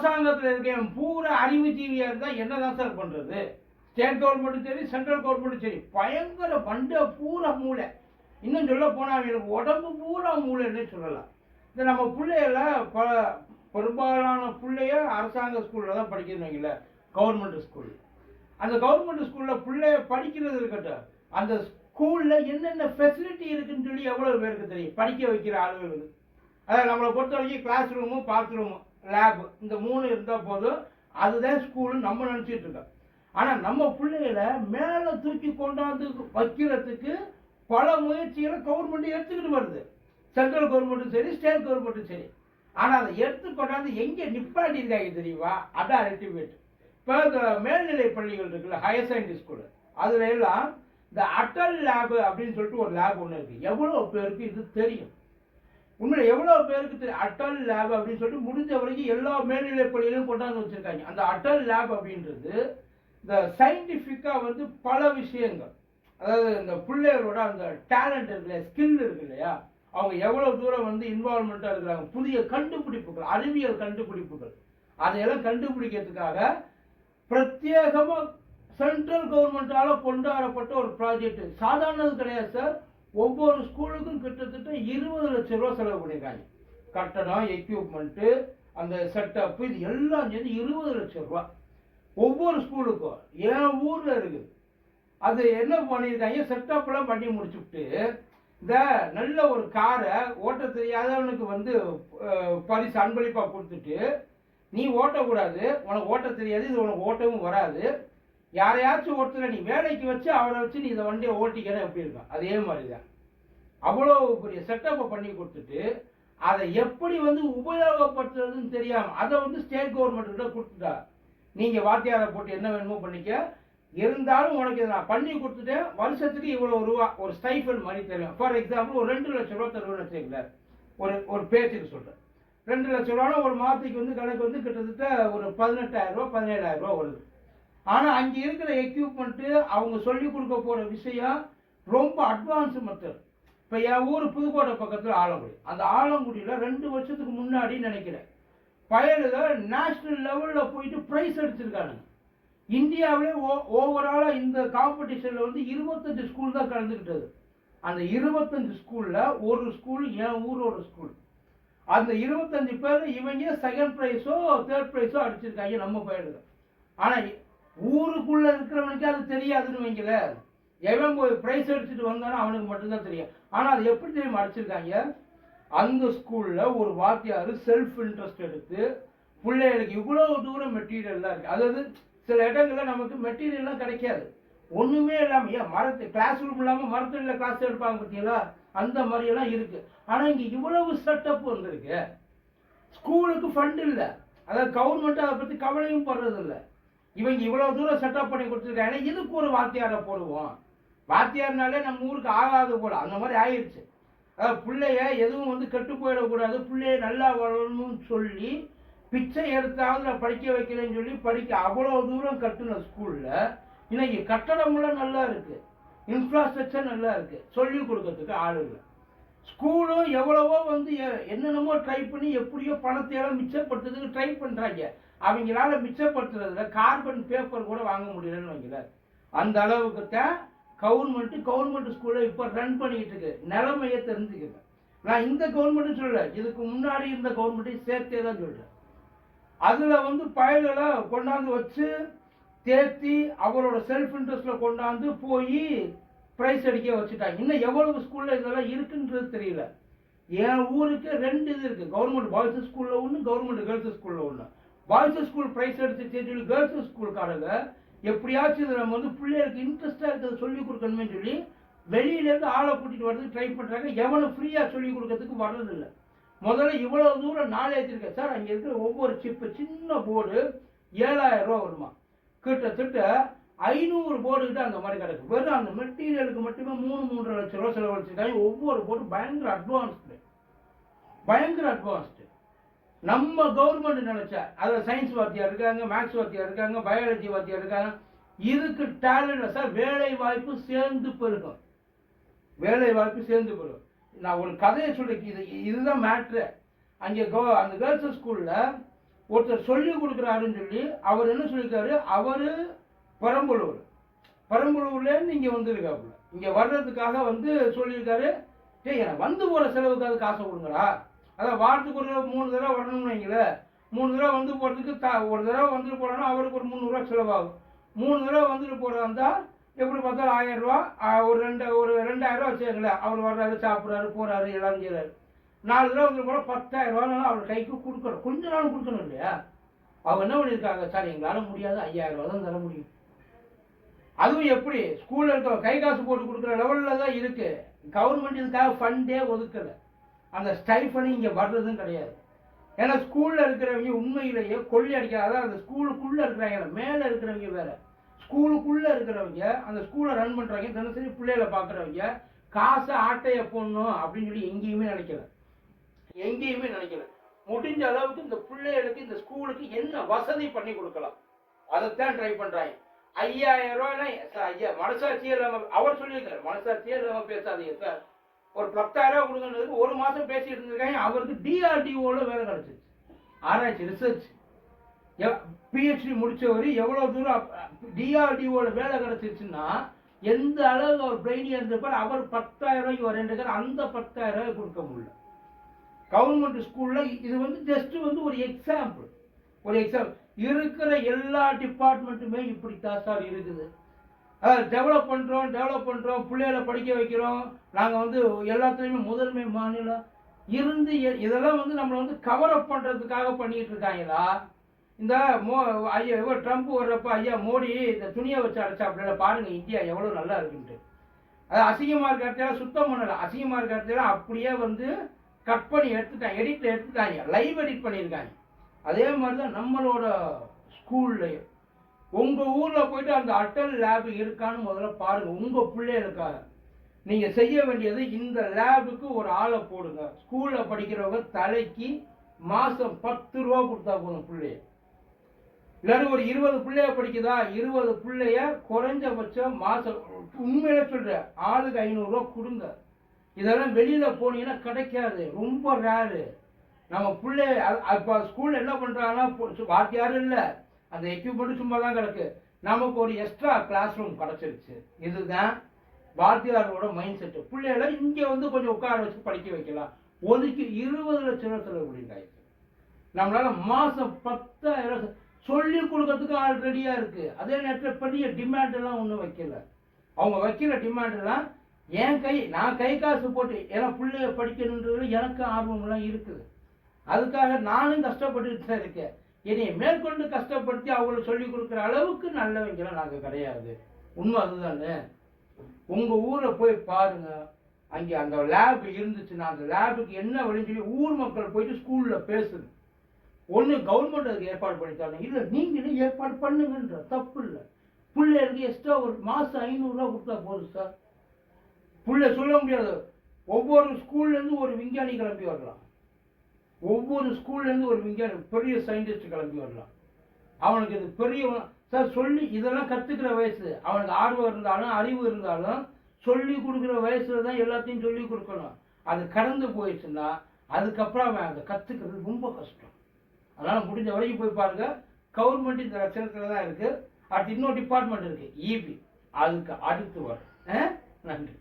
அரசாங்கத்தில் இருக்கேன் பூரா அறிவுஜீவியாக இருந்தால் என்ன என்னதான் சார் பண்ணுறது ஸ்டேட் கவர்மெண்ட்டும் சரி சென்ட்ரல் கவர்மெண்ட்டும் சரி. பயங்கர பண்டை பூரா மூளை. இன்னும் சொல்ல போனால் அவங்களுக்கு உடம்பு பூரா மூளைன்னு சொல்லலாம். இந்த நம்ம பிள்ளைகள ப பெரும்பாலான பிள்ளைய அரசாங்க ஸ்கூலில் தான் படிக்குதுன்னு வைங்களேன். கவர்மெண்ட் ஸ்கூல் அந்த கவர்மெண்ட் ஸ்கூலில் பிள்ளைய படிக்கிறது இருக்கட்டும். அந்த ஸ்கூலில் என்னென்ன ஃபெசிலிட்டி இருக்குன்னு சொல்லி எவ்வளோ பேருக்கு தெரியும்? படிக்க வைக்கிற ஆளுகளுக்கு அதாவது நம்மளை பொறுத்த வரைக்கும் கிளாஸ் ரூமும் பாத்ரூமும் லேப் இந்த மூணு இருந்தால் போதும். அதுதான் ஸ்கூல்னு நம்ம நினச்சிட்டு இருக்கோம். ஆனால் நம்ம பிள்ளைகளை மேலே தூக்கி கொண்டாந்து வைக்கிறதுக்கு பல முயற்சிகளை கவர்மெண்ட் எடுத்துக்கிட்டு வருது. சென்ட்ரல் கவர்மெண்ட்டும் சரி ஸ்டேட் கவர்மெண்ட்டும் சரி. ஆனால் அதை எடுத்து கொண்டாந்து எங்கே நிப்பாட்டியிருக்காங்க தெரியுமா? அதான் அல்டிமேட் இப்போ இந்த மேல்நிலை பள்ளிகள் இருக்குல்ல ஹையர் செகண்டரி ஸ்கூலு அதில் எல்லாம் இந்த அட்டல் லேபு அப்படின்னு சொல்லிட்டு ஒரு லேப் ஒன்று இருக்குது எவ்வளோ பேருக்கு இது தெரியும்? உண்மையில எவ்வளோ பேருக்கு தெரியும் அட்டல் லேப் அப்படின்னு சொல்லிட்டு முடிஞ்ச வரைக்கும் எல்லா மேல்நிலை பள்ளியிலும் கொண்டாந்து வச்சிருக்காங்க. அந்த அட்டல் லேப் அப்படின்றது இந்த சயின்டிஃபிக்காக வந்து பல விஷயங்கள். அதாவது இந்த பிள்ளைகளோட அந்த டேலண்ட் இருக்கு இல்லையா ஸ்கில் இருக்கு இல்லையா? அவங்க எவ்வளவு தூரம் வந்து இன்வால்மெண்ட்டாக இருக்கிறாங்க. புதிய கண்டுபிடிப்புகள் அறிவியல் கண்டுபிடிப்புகள். அதையெல்லாம் கண்டுபிடிக்கிறதுக்காக பிரத்யேகமாக சென்ட்ரல் கவர்மெண்ட்டால் கொண்டாடப்பட்ட ஒரு ப்ராஜெக்ட் சாதாரணது கிடையாது சார் ஒவ்வொரு ஸ்கூலுக்கும் கிட்டத்தட்ட இருபது லட்சம் ரூபா செலவு பண்ணியிருக்காங்க. கட்டணம் எக்யூப்மெண்ட்டு அந்த செட்டப் இது எல்லாம் சேர்ந்து இருபது லட்சம் ரூபா. ஒவ்வொரு ஸ்கூலுக்கும் என் ஊரில் இருக்குது. அது என்ன பண்ணியிருக்காங்க? செட்டப்லாம் பண்ணி முடிச்சுட்டு இந்த நல்ல ஒரு காரை ஓட்ட தெரியாதவனுக்கு வந்து பரிசு அன்பளிப்பாக கொடுத்துட்டு நீ ஓட்டக்கூடாது உனக்கு ஓட்ட தெரியாது இது உனக்கு ஓட்டவும் வராது. யாரையாச்சும் ஒருத்தரை நீ வேலைக்கு வச்சு அவனை வச்சு நீ இந்த வண்டியை ஓட்டிக்கிற எப்படி இருக்கும் அதே மாதிரி தான் அவ்வளோ பெரிய செட்டப்பை பண்ணி கொடுத்துட்டு அதை எப்படி வந்து உபயோகப்படுத்துறதுன்னு தெரியாமல் அதை வந்து ஸ்டேட் கவர்மெண்ட் கிட்ட கொடுத்துட்டா. நீங்கள் வாத்தியாரை போட்டு என்ன வேணுமோ பண்ணிக்க. இருந்தாலும் உனக்கு இதை நான் பண்ணி கொடுத்துட்டேன். வருஷத்துக்கு இவ்வளோ ரூபா ஒரு ஸ்டைஃபன் மாதிரி தருவேன். ஃபார் எக்ஸாம்பிள் ஒரு ரெண்டு லட்சம் ரூபா தருவேன்னு வச்சுக்கல ஒரு ஒரு பேச்சுக்கு சொல்கிறேன் ரெண்டு லட்சம் ரூபானா ஒரு மாதத்துக்கு வந்து கணக்கு வந்து கிட்டத்தட்ட ஒரு பதினெட்டாயிரம் ரூபா பதினேழாயிரம் ரூபா வருது. ஆனால் அங்கே இருக்கிற எக்யூப்மெண்ட்டு அவங்க சொல்லி கொடுக்க போகிற விஷயம் ரொம்ப அட்வான்ஸ் மெத்தட் இப்போ என் ஊர் புதுக்கோட்டை பக்கத்தில் ஆலங்குடி. அந்த ஆலங்குடியில் ரெண்டு வருஷத்துக்கு முன்னாடி நினைக்கிறேன். பயலுக நேஷ்னல் லெவலில் போயிட்டு ப்ரைஸ் அடிச்சிருக்கானுங்க இந்தியாவிலே ஓ ஓவராலாக இந்த காம்படிஷனில் வந்து இருபத்தஞ்சு ஸ்கூல் தான் கலந்துக்கிட்டது அந்த இருபத்தஞ்சு ஸ்கூலில் ஒரு ஸ்கூல் என் ஊரோட ஸ்கூல் அந்த இருபத்தஞ்சு பேர் இவங்க செகண்ட் ப்ரைஸோ தேர்ட் ப்ரைஸோ அடிச்சிருக்காங்க நம்ம பயிலுங்க ஆனால் ஊருக்குள்ள இருக்கிறவனுக்கு அது தெரியாதுன்னு வைங்கள. எவன் போய் பிரைஸ் அடிச்சுட்டு வந்தானோ அவனுக்கு மட்டும்தான் தெரியும். ஆனால் அது எப்படி தெரியும் அடிச்சிருக்காங்க? அந்த ஸ்கூல்ல ஒரு வாத்தியார் செல்ஃப் இன்ட்ரெஸ்ட் எடுத்து பிள்ளைகளுக்கு இவ்வளோ தூரம் மெட்டீரியல்லாம் இருக்கு. அதாவது சில இடங்களில் நமக்கு மெட்டீரியல்லாம் கிடைக்காது. ஒன்றுமே இல்லாமல் ஏன் மரத்து கிளாஸ் ரூம் இல்லாமல் மரத்துல கிளாஸ் எடுப்பாங்க பார்த்தீங்களா? அந்த மாதிரியெல்லாம் இருக்குது இருக்கு இங்கே இவ்வளவு செட்டப் வந்திருக்கு. ஸ்கூலுக்கு ஃபண்ட் இல்லை. அதாவது கவர்மெண்ட் அதை பற்றி கவலையும் படுறது இவங்க இவ்வளவு தூரம் செட்டப் பண்ணி கொடுத்துருக்காங்க. இதுக்கு ஒரு வாத்தியாரை போடுவோம்? வாத்தியார்னாலே நம்ம ஊருக்கு ஆகாது போல. அந்த மாதிரி ஆயிடுச்சு அதாவது பிள்ளைய எதுவும் வந்து கெட்டு போயிடக்கூடாது. பிள்ளைய நல்லா வளரணும்னு சொல்லி பிச்சை எடுத்தாவது நான் படிக்க வைக்கிறேன்னு சொல்லி படிக்க அவ்வளோ தூரம் கட்டுன ஸ்கூலில் இன்னைக்கு கட்டடமெல்லாம் நல்லா இருக்கு. இன்ஃப்ராஸ்ட்ரக்சர் நல்லா இருக்கு. சொல்லி கொடுக்கறதுக்கு ஆள் இல்லை. ஸ்கூலும் எவ்வளவோ வந்து என்னென்னமோ ட்ரை பண்ணி எப்படியோ பணத்தை எல்லாம் மிச்சப்படுத்துறதுக்கு ட்ரை பண்ணுறாங்க அவங்களால மிச்சப்படுத்துறதுல கார்பன் பேப்பர் கூட வாங்க முடியலன்னு வைங்களேன். அந்த அளவுக்கு தான் கவர்மெண்ட் கவர்மெண்ட் ஸ்கூலை இப்போ ரன் பண்ணிக்கிட்டு இருக்கு. நிலைமையை தெரிஞ்சுக்கிறேன் நான் இந்த கவர்மெண்ட் சொல்லல இதுக்கு முன்னாடி இருந்த கவர்மெண்ட்டையும் சேர்த்தே தான் சொல்றேன். அதுல வந்து பயல்களை கொண்டாந்து வச்சு தேத்தி அவரோட செல்ஃப் இன்ட்ரெஸ்ட்ல கொண்டாந்து போய் ப்ரைஸ் அடிக்க வச்சுட்டாங்க. இன்னும் எவ்வளவு ஸ்கூல்ல இதெல்லாம் இருக்குன்றது தெரியல. என் ஊருக்கு ரெண்டு இது இருக்கு. கவர்மெண்ட் பாய்ஸ் ஸ்கூல்ல ஒன்று கவர்மெண்ட் கேர்ள்ஸ் ஸ்கூல்ல ஒன்று பாய்ஸ் ஸ்கூல் ப்ரைஸ் எடுத்து சொல்லி கேர்ள்ஸ் ஸ்கூல்காரங்க எப்படியாச்சும் இதை நம்ம வந்து பிள்ளைகளுக்கு இன்ட்ரெஸ்டாக இருக்கிறத சொல்லி கொடுக்கணுமே சொல்லி வெளியிலேருந்து ஆளை கூட்டிகிட்டு வரதுக்கு ட்ரை பண்ணுறாங்க எவனும் ஃப்ரீயாக சொல்லி கொடுக்கறதுக்கு வர்றதில்லை. முதல்ல இவ்வளோ தூரம் நாள் ஏற்றிருக்கேன் சார் அங்கே இருக்கிற ஒவ்வொரு சிப்பு சின்ன போர்டு ஏழாயிரம் ரூபா வருமா? கிட்டத்தட்ட ஐநூறு போர்டு கிட்ட அந்த மாதிரி கிடக்கு. வெறும் அந்த மெட்டீரியலுக்கு மட்டுமே மூணு மூன்றரை லட்சம் ரூபா செலவழிச்சிருக்காங்க. ஒவ்வொரு போர்டு பயங்கர அட்வான்ஸ்டு பயங்கர அட்வான்ஸ்டு நம்ம கவர்மெண்ட் நினைச்சா? அதில் சயின்ஸ் வாத்தியார் இருக்காங்க மேக்ஸ் வாத்தியார் இருக்காங்க பயாலஜி வாத்தியார் இருக்காங்க. இதுக்கு டேலண்ட் சார் வேலை வாய்ப்பு சேர்ந்து பெருகும். வேலை வாய்ப்பு சேர்ந்து பெருகும். நான் ஒரு கதையை சொல்லி இது இதுதான் மேட்ரு அங்கே கோ அந்த கேர்ள்ஸ் ஸ்கூலில் ஒருத்தர் சொல்லி கொடுக்குறாருன்னு சொல்லி அவர் என்ன சொல்லியிருக்காரு? அவர் பெரம்பலூர். பெரம்பலூர்லேருந்து இங்கே வந்திருக்காப்புல. இங்கே வர்றதுக்காக வந்து சொல்லியிருக்காரு டேய் எனக்கு வந்து போகிற செலவுக்காவது காசை கொடுங்கடா. அதான் வாரத்துக்கு ஒரு மூணு தடவை வரணும்னு வைங்களேன் மூணு தடவை வந்து போகிறதுக்கு த ஒரு தடவை வந்துட்டு போகிறோன்னா அவருக்கு ஒரு முந்நூறுரூவா செலவாகும். மூணு தடவை வந்துட்டு போகிறதா இருந்தால் எப்படி பார்த்தாலும் ஆயிரரூவா ஒரு ரெண்டு ஒரு ரெண்டாயிரரூவா வச்சுக்கங்களேன். அவர் வர்றாரு சாப்பிட்றாரு போகிறாரு எல்லாம் செய்கிறாரு நாலு தடவை வந்து போனால் பத்தாயிரம் அவர் கைக்கு கொடுக்கணும். கொஞ்ச நாள் கொடுக்கணும் இல்லையா? அவங்க என்ன பண்ணியிருக்காங்க? சார் எங்களால் முடியாது. ஐயாயிரம் ரூபா தான் தர முடியும். அதுவும் எப்படி? ஸ்கூலில் இருக்க கை காசு போட்டு கொடுக்குற லெவலில் தான் இருக்குது கவர்மெண்ட் இதுக்காக ஃபண்டே ஒதுக்கலை. அந்த ஸ்டைஃபனு இங்கே வர்றதும் கிடையாது. ஏன்னா ஸ்கூலில் இருக்கிறவங்க உண்மையிலேயே கொள்ளி அடிக்கிற அதாவது அந்த ஸ்கூலுக்குள்ளே இருக்கிறவங்க மேலே இருக்கிறவங்க வேறு. ஸ்கூலுக்குள்ளே இருக்கிறவங்க அந்த ஸ்கூலை ரன் பண்ணுறவங்க தினசரி பிள்ளைகளை பார்க்குறவங்க காசை ஆட்டைய போடணும் அப்படின்னு சொல்லி எங்கேயுமே நினைக்கல. எங்கேயுமே நினைக்கல. முடிஞ்ச அளவுக்கு இந்த பிள்ளைகளுக்கு இந்த ஸ்கூலுக்கு என்ன வசதி பண்ணி கொடுக்கலாம். அதைத்தான் ட்ரை பண்ணுறாங்க ஐயாயிரம் ரூபாய்னா சார் ஐயா மனசாட்சியே இல்லாமல் அவர் சொல்லியிருக்காரு மனசாட்சியே இல்லாமல் பேசாதீங்க சார் ஒரு பத்தாயிரம் ரூபாய் கொடுங்கன்றதுக்கு ஒரு மாதம் பேசிட்டு இருந்திருக்காங்க. அவருக்கு டிஆர்டிஓல வேலை கிடைச்சிச்சு. ஆராய்ச்சி ரிசர்ச் பிஹெச்டி முடிச்சவர் எவ்வளவு தூரம் டிஆர்டிஓல வேலை கிடைச்சிருச்சுன்னா எந்த அளவுக்கு அவர் பிரெயினி இருந்திருப்பார் அவர் பத்தாயிரம் ரூபாய்க்கு வரேன்றார் அந்த பத்தாயிரம் ரூபாய் கொடுக்க முடியல. கவர்மெண்ட் ஸ்கூல்ல இது வந்து ஜஸ்ட் வந்து ஒரு எக்ஸாம்பிள் ஒரு எக்ஸாம்பிள் இருக்கிற எல்லா டிபார்ட்மெண்ட்டுமே இப்படித்தான் சார் இருக்குது. டெவலப் பண்ணுறோம் டெவலப் பண்ணுறோம் பிள்ளைகளை படிக்க வைக்கிறோம். நாங்கள் வந்து எல்லாத்துலேயுமே முதன்மை மாநிலம் இருந்து எ- இதெல்லாம் வந்து நம்மளை வந்து கவர் அப் பண்ணுறதுக்காக பண்ணிகிட்டு இருக்காங்களா? இந்த மோ ஐயா இவர் ட்ரம்ப் வர்றப்ப ஐயா மோடி இந்த துணியை வச்சு அடைச்சாப்புல பாருங்க இந்தியா எவ்வளோ நல்லா இருக்குன்ட்டு. அது அசிங்கமாக இருக்க இடத்துல சுத்தம் பண்ணலை. அசிங்கமாக இருக்க இடத்துல அப்படியே வந்து கட் பண்ணி எடுத்துட்டாங்க எடிட்டில் எடுத்துட்டாங்க லைவ் எடிட் பண்ணியிருக்காங்க அதே மாதிரி தான் நம்மளோட ஸ்கூல்லையும் உங்க ஊர்ல போயிட்டு அந்த அட்டல் லேப் இருக்கான்னு முதல்ல பாருங்க. உங்க பிள்ளைகளுக்காக நீங்க செய்ய வேண்டியது இந்த லேபுக்கு ஒரு ஆளை போடுங்க. ஸ்கூல்ல படிக்கிறவங்க தலைக்கு மாசம் பத்து ரூபா கொடுத்தா போதும் பிள்ளைய. இல்லாட்டி ஒரு இருபது பிள்ளைய படிக்குதா? இருபது பிள்ளைய குறைஞ்சபட்சம் மாசம் உண்மையில சொல்கிறேன் ஆளுக்கு ஐநூறுரூவா கொடுங்க. இதெல்லாம் வெளியில போனீங்கன்னா கிடைக்காது. ரொம்ப ரேரு நம்ம பிள்ளை இப்போ ஸ்கூல்ல என்ன பண்றாங்கன்னா வாத்தியாரும் இல்லை. அந்த எக்யூப்மெண்ட் சும்மா தான் கிடக்கு. நமக்கு ஒரு எக்ஸ்ட்ரா கிளாஸ் ரூம் கிடச்சிருச்சு. இதுதான் வாத்தியாரோட மைண்ட் செட்டு பிள்ளைகளை இங்கே வந்து கொஞ்சம் உட்கார வச்சு படிக்க வைக்கலாம். ஒதுக்கி இருபது லட்சம் ரூபா செலவு ஆயிடுச்சு நம்மளால மாதம் பத்தாயிரம் சொல்லி கொடுக்கறதுக்கு ஆள் ரெடியாக இருக்குது அதே நேரத்தில் பெரிய டிமாண்ட் எல்லாம் ஒன்றும் வைக்கல. அவங்க வைக்கிற டிமாண்ட் எல்லாம் என் கை நான் கை காசு போட்டு ஏன்னா பிள்ளைய படிக்கணுன்றதுல எனக்கு ஆர்வம்லாம் இருக்குது. அதுக்காக நானும் கஷ்டப்பட்டுட்டு தான் இருக்கேன். என்னை மேற்கொண்டு கஷ்டப்படுத்தி அவங்களுக்கு சொல்லி கொடுக்குற அளவுக்கு நல்லவங்களாம் நாங்கள் கிடையாது. உண்மை அதுதானே? உங்கள் ஊரை போய் பாருங்கள் அங்கே அந்த லேப் இருந்துச்சுன்னா அந்த லேபுக்கு என்ன வழின்னு சொல்லி ஊர் மக்கள் போயிட்டு ஸ்கூலில் பேசுது ஒன்று கவர்மெண்ட் அதுக்கு ஏற்பாடு பண்ணி தரணும். இல்லை நீங்களே ஏற்பாடு பண்ணுங்கன்ற தப்பு இல்லை. பிள்ளைகளுக்கு எக்ஸ்ட்ரா ஒரு மாதம் ஐநூறுரூவா கொடுத்தா போதும் சார் பிள்ளை சொல்ல முடியாது. ஒவ்வொரு ஸ்கூல்லேருந்து ஒரு விஞ்ஞானி கிளம்பி வரலாம். ஒவ்வொரு ஸ்கூல்லேருந்து ஒரு விஞ்ஞானி பெரிய சயின்டிஸ்ட் கிளம்பி வரலாம். அவனுக்கு இது பெரிய சார் சொல்லி இதெல்லாம் கற்றுக்கிற வயசு. அவனுக்கு ஆர்வம் இருந்தாலும் அறிவு இருந்தாலும் சொல்லி கொடுக்குற வயசில் தான் எல்லாத்தையும் சொல்லி கொடுக்கணும். அது கடந்து போயிடுச்சுன்னா அதுக்கப்புறம் அவன் அதை கற்றுக்கிறது ரொம்ப கஷ்டம். அதனால் முடிஞ்ச வரைக்கும் போய் பாருங்க. கவர்மெண்ட் இந்த லட்சணத்துல தான் இருக்குது அடுத்து இன்னொரு டிபார்ட்மெண்ட் இருக்குது இபி அதுக்கு அடுத்து வரும். ஆ? நன்றி.